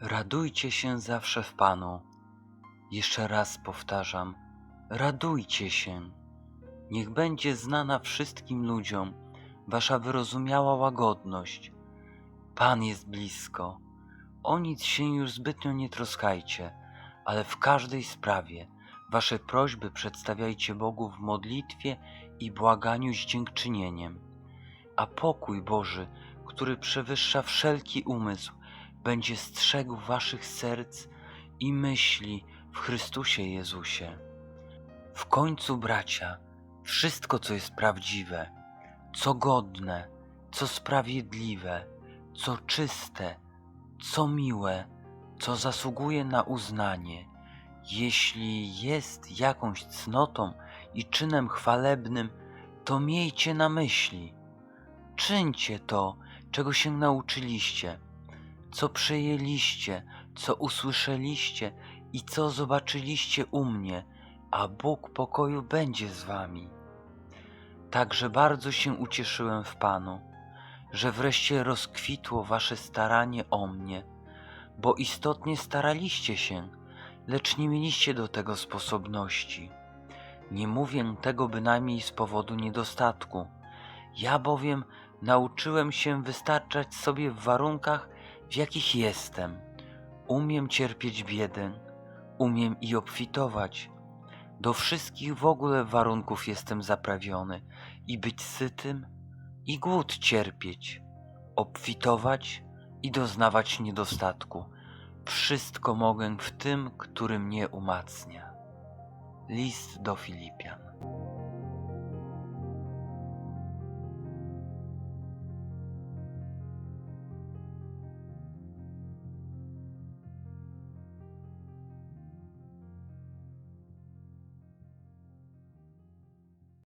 Radujcie się zawsze w Panu. Jeszcze raz powtarzam, radujcie się. Niech będzie znana wszystkim ludziom wasza wyrozumiała łagodność. Pan jest blisko. O nic się już zbytnio nie troskajcie, ale w każdej sprawie wasze prośby przedstawiajcie Bogu w modlitwie i błaganiu z dziękczynieniem. A pokój Boży, który przewyższa wszelki umysł, będzie strzegł waszych serc i myśli w Chrystusie Jezusie. W końcu, bracia, wszystko, co jest prawdziwe, co godne, co sprawiedliwe, co czyste, co miłe, co zasługuje na uznanie, jeśli jest jakąś cnotą i czynem chwalebnym, to miejcie na myśli. Czyńcie to, czego się nauczyliście, co przejęliście, co usłyszeliście i co zobaczyliście u mnie, a Bóg pokoju będzie z wami. Także bardzo się ucieszyłem w Panu, że wreszcie rozkwitło wasze staranie o mnie, bo istotnie staraliście się, lecz nie mieliście do tego sposobności. Nie mówię tego bynajmniej z powodu niedostatku. Ja bowiem nauczyłem się wystarczać sobie w warunkach, w jakich jestem. Umiem cierpieć biedę, umiem i obfitować. Do wszystkich w ogóle warunków jestem zaprawiony i być sytym, i głód cierpieć, obfitować i doznawać niedostatku. Wszystko mogę w tym, który mnie umacnia. List do Filipian.